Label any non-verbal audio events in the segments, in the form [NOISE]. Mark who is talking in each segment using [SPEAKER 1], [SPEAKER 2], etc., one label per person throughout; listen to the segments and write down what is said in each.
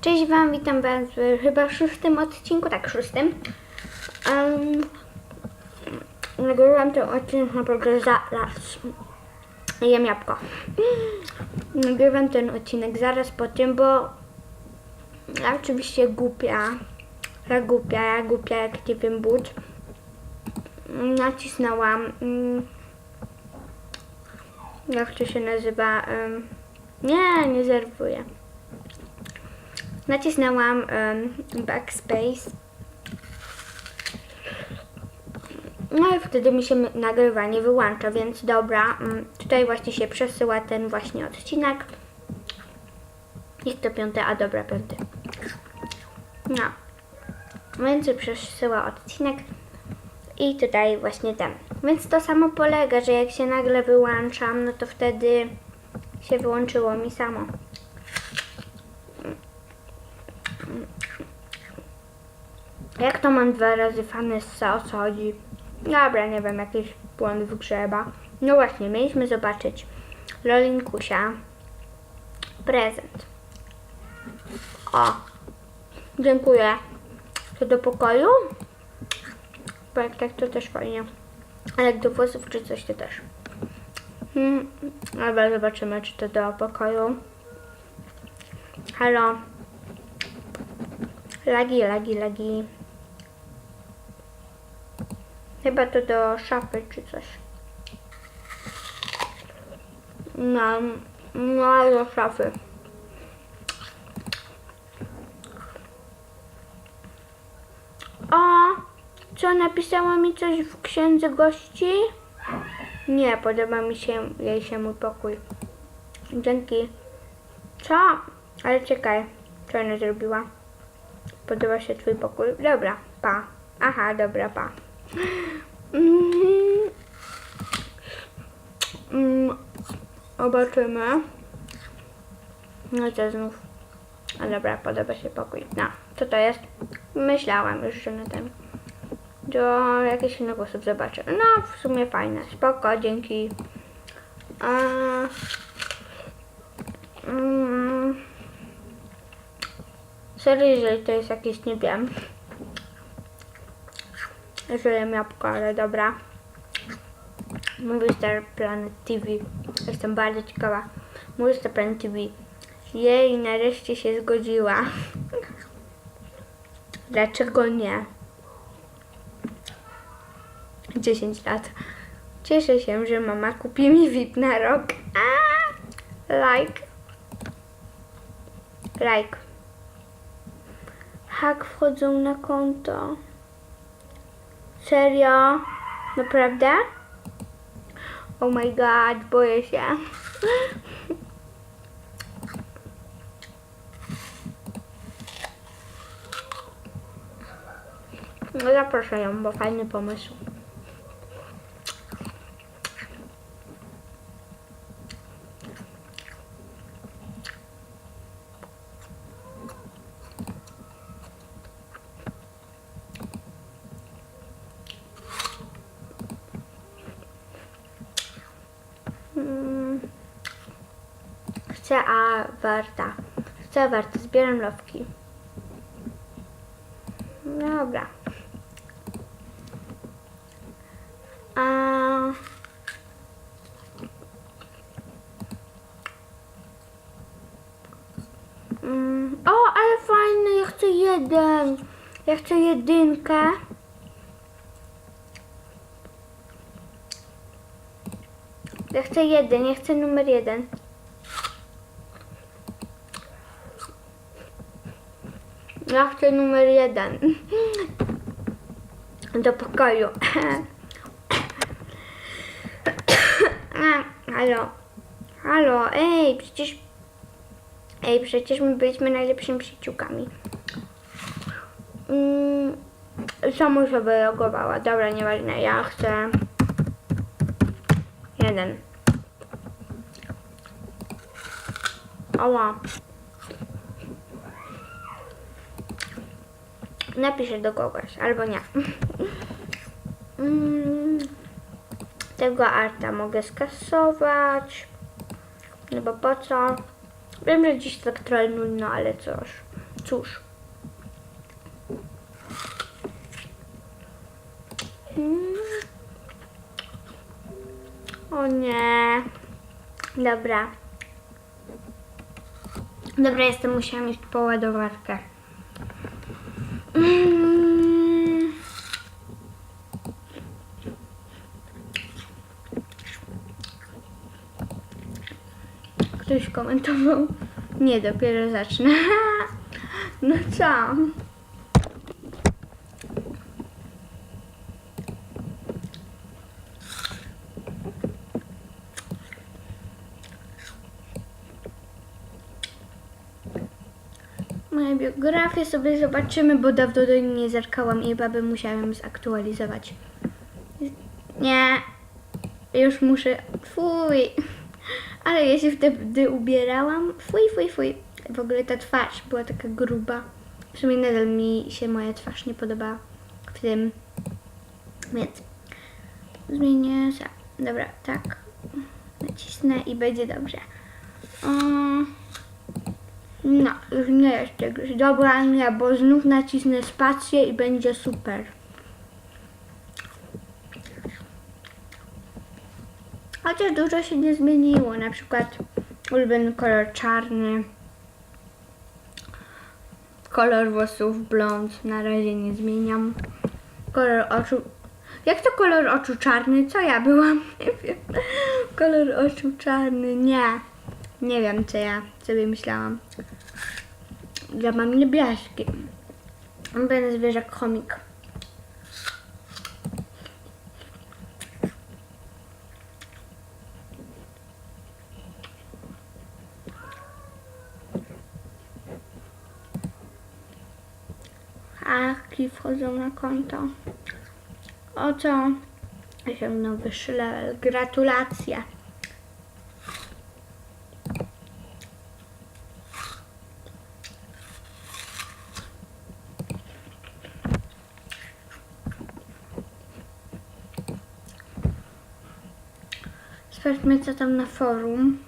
[SPEAKER 1] Cześć Wam, witam Was w chyba szóstym odcinku, tak szóstym. Um, nagrywam ten odcinek naprawdę zaraz. Jem jabłko. Nagrywam ten odcinek zaraz po tym, bo ja oczywiście głupia. Ja głupia, ja głupia jak nie wiem but. Nacisnęłam. Jak to się nazywa? em, nie, nie zerwuję. Nacisnęłam em, backspace. No i wtedy mi się nagrywanie wyłącza, więc dobra, mm, tutaj właśnie się przesyła ten właśnie odcinek. Jest to piąty, a dobra, piąty. No. Więc przesyła odcinek i tutaj właśnie ten. Więc to samo polega, że jak się nagle wyłączam, no to wtedy się wyłączyło mi samo. Jak to mam dwa razy Vanessa, o co chodzi? Dobra, nie wiem, jakiś błąd w grze chyba. No właśnie, mieliśmy zobaczyć Lolinkusia. Prezent. O, dziękuję. To do pokoju? Bo jak tak, to też fajnie. Ale do włosów czy coś, to też. Hmm, dobra, zobaczymy, czy to do pokoju. Halo. Lagi, lagi, lagi. Chyba to do szafy czy coś. No, no do szafy. O, co napisała mi coś w księdze gości? Nie, podoba mi się jej się mój pokój. Dzięki. Co? Ale czekaj, co ona zrobiła? Podoba się twój pokój? Dobra, pa. Aha, dobra, pa. Mm, Zobaczymy. No to znów. A dobra, podoba się pokój. No, co to jest? Myślałam już, że na ten. Do jakiś inny sposób zobaczę. No, w sumie fajne. Spoko, dzięki. A, mm, jeżeli to jest jakieś, nie wiem. Że jem jabłko, ale dobra. Movie Star Planet TV. Jestem bardzo ciekawa. Movie Star Planet TV. Jej, nareszcie się zgodziła. [LAUGHS] Dlaczego nie? 10 lat. Cieszę się, że mama kupi mi VIP na rok. A, like. Like. Hak wchodzą na konto. Serio? Naprawdę? Oh my god, boję się. No zaproszę ją, bo fajny pomysł. Mm. Chcę a warta. Warta. Zbieram lowki. Dobra. A... Mm, o, ale fajny, ja chcę jeden. Ja chcę jedynkę. Ja chcę jeden, ja chcę numer jeden. Ja chcę numer jeden. Do pokoju. Halo. Halo, ej, przecież... Ej, przecież my byliśmy najlepszymi przyjaciółkami. Mm, samo się wylogowała. Dobra, nieważne, ja chcę... Jeden. Ała. Napiszę do kogoś, albo nie. [LAUGHS] Mm, Tego arta mogę skasować. No bo po co? Wiem, że dziś tak trochę nudno, ale cóż. cóż. Mm. O nie. Dobra. Dobra, jestem, musiałam iść po ładowarkę. Ktoś komentował. Nie, dopiero zacznę. [LAUGHS] No co? Moje biografię sobie zobaczymy, bo dawno do niej nie zerkałam i musiała ją zaktualizować. Nie, już muszę. Fuj. Ale ja się wtedy ubierałam. Fuj, fuj, fuj. W ogóle ta twarz była taka gruba. W sumie nadal mi się moja twarz nie podoba w tym. Więc zmienię. Dobra, tak. Nacisnę i będzie dobrze. Um, no, już nie jest czegoś. Dobra, nie, bo znów nacisnę spację i będzie super. Chociaż dużo się nie zmieniło. Na przykład ulubiony kolor czarny. Kolor włosów blond. Na razie nie zmieniam. Kolor oczu. Jak to kolor oczu czarny? Co ja byłam? [LAUGHS] Nie wiem. Kolor oczu czarny. Nie. Nie wiem, co ja sobie myślałam. Dla mamy niebieskie. Będę zwierzak chomik. Aki wchodzą na konto. O co? Osiągnął wyższy. Gratulacje. Co tam na forum.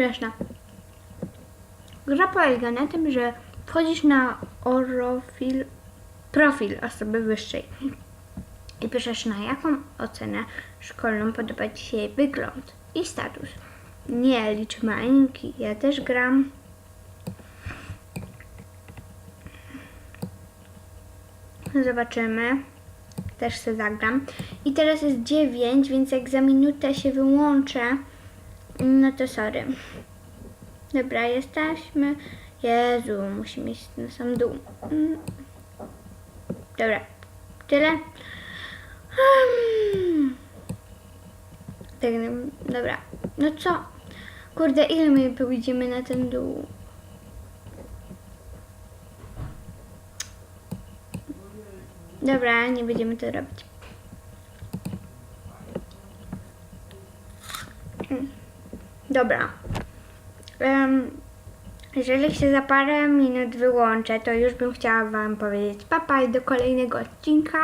[SPEAKER 1] Śmieszne. Gra polega na tym, że wchodzisz na orofil, profil osoby wyższej i piszesz na jaką ocenę szkolną podoba Ci się jej wygląd i status. Nie licz mańki, ja też gram. Zobaczymy. Też se zagram. I teraz jest 9, więc jak za minutę się wyłączę, no to sorry. Dobra, jesteśmy. Jezu, musimy iść na sam dół. Mm. Dobra, tyle. Hmm. Tak, no, dobra. No co? Kurde, ile my pójdziemy na ten dół? Dobra, nie będziemy to robić. Dobra. Em, jeżeli się za parę minut wyłączę, to już bym chciała Wam powiedzieć papa i do kolejnego odcinka.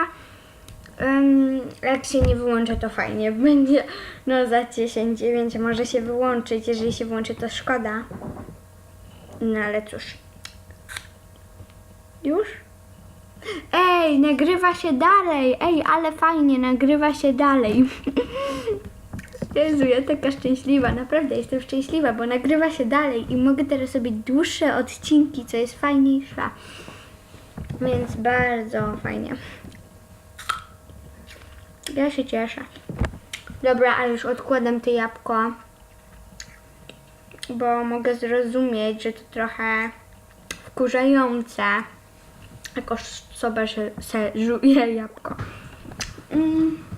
[SPEAKER 1] Em, jak się nie wyłączę, to fajnie będzie. No za 10, 9 może się wyłączyć. Jeżeli się włączy, to szkoda. No ale cóż. Już? Ej, nagrywa się dalej! Ej, ale fajnie, nagrywa się dalej. [LAUGHS] Jezu, ja taka szczęśliwa, naprawdę jestem szczęśliwa, bo nagrywa się dalej i mogę teraz robić dłuższe odcinki, co jest fajniejsze. Więc bardzo fajnie. Ja się cieszę. Dobra, a już odkładam te jabłko, bo mogę zrozumieć, że to trochę wkurzające, jak osoba że se żuje jabłko. Mm.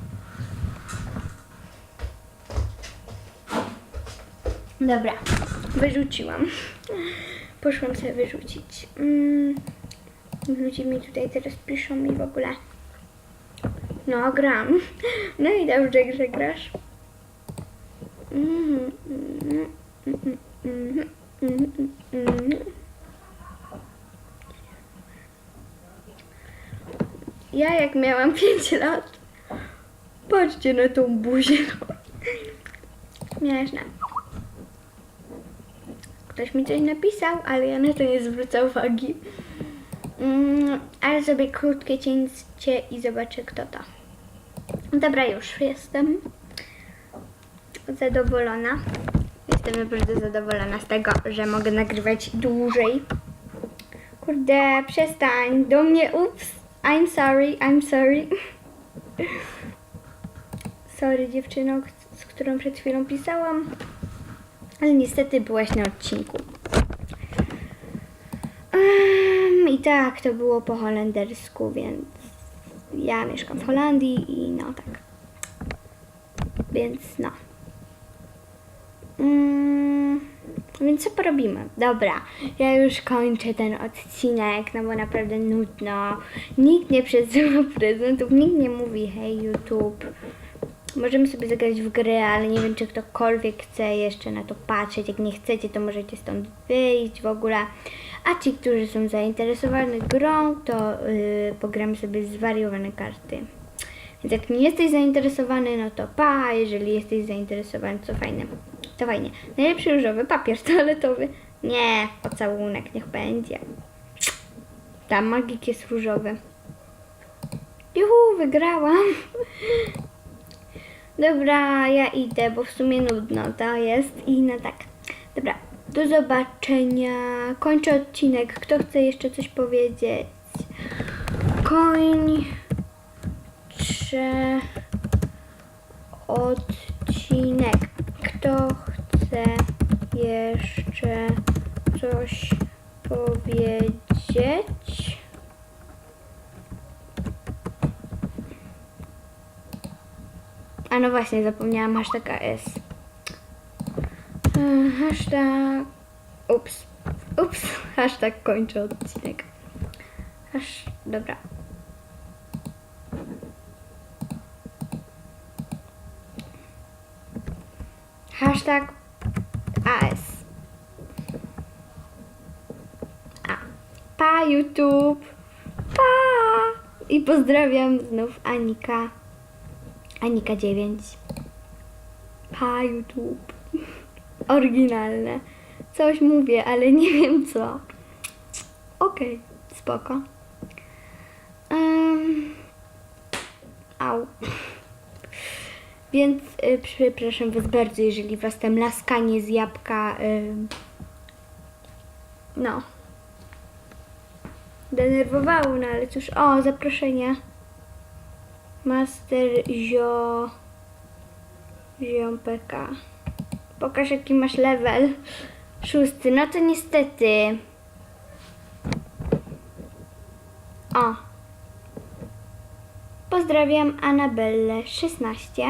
[SPEAKER 1] Dobra, wyrzuciłam. Poszłam sobie wyrzucić. Mm. Ludzie mi tutaj teraz piszą mi w ogóle. No, gram. No i dobrze, że grasz. Mhm, mhm, mhm. Ja jak miałam 5 lat, patrzcie na tą buzię. Śmieszne. Ktoś mi coś napisał, ale ja na to nie zwrócę uwagi. Mm, ale zrobię krótkie cięcie i zobaczę kto to. Dobra, już jestem zadowolona. Jestem naprawdę zadowolona z tego, że mogę nagrywać dłużej. Kurde, przestań. Do mnie, ups. I'm sorry, I'm sorry. [LAUGHS] Sorry dziewczyno, z którą przed chwilą pisałam. Ale niestety byłaś na odcinku. Ym, I tak, to było po holendersku, więc ja mieszkam w Holandii i no tak. Więc no. Mm, więc co porobimy? Dobra, ja już kończę ten odcinek, no bo naprawdę nudno. Nikt nie przesyła [LAUGHS] prezentów, nikt nie mówi hej YouTube. Możemy sobie zagrać w grę, ale nie wiem, czy ktokolwiek chce jeszcze na to patrzeć. Jak nie chcecie, to możecie stąd wyjść w ogóle. A ci, którzy są zainteresowani grą, to yy, pogramy sobie zwariowane karty. Więc jak nie jesteś zainteresowany, no to pa, jeżeli jesteś zainteresowany, to fajne. To fajnie. Najlepszy różowy papier [LAUGHS] toaletowy. Nie, pocałunek niech będzie. Tam magik jest różowy. Juhu, wygrałam. [LAUGHS] Dobra, ja idę, bo w sumie nudno to jest i no tak. Dobra, do zobaczenia. Kończę odcinek. Kto chce jeszcze coś powiedzieć? Koń. Trze. Odcinek. Kto chce jeszcze coś powiedzieć? A no właśnie, zapomniałam hashtag AS. E, Hashtag... Ups. Ups. [LAUGHS] Hashtag kończę odcinek. Hasz... Dobra. Hashtag AS. A. Pa YouTube. Pa. I pozdrawiam znów Anika. Anika 9. Pa YouTube. [LAUGHS] Oryginalne. Coś mówię, ale [LAUGHS] nie wiem co. Okej, spoko. Um, au. [LAUGHS] Więc y, przepraszam Was bardzo, jeżeli Was tam laskanie z jabłka. Y, no. Denerwowało, no ale cóż. O, zaproszenie. Master Zio... Ziom PK. Pokaż jaki masz level. Szósty. No to niestety. O. Pozdrawiam Anabelle 16.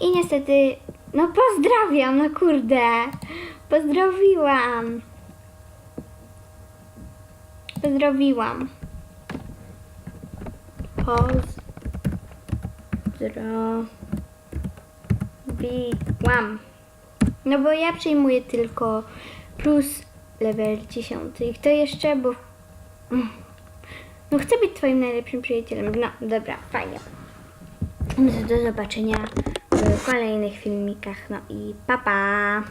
[SPEAKER 1] I niestety... No pozdrawiam, no kurde. Pozdrowiłam. Pozdrowiłam. Poz zrobiłam. No bo ja przyjmuję tylko plus level 10. I kto jeszcze? Bo. Mm. No chcę być twoim najlepszym przyjacielem. No dobra, fajnie. No do zobaczenia w kolejnych filmikach. No i pa pa!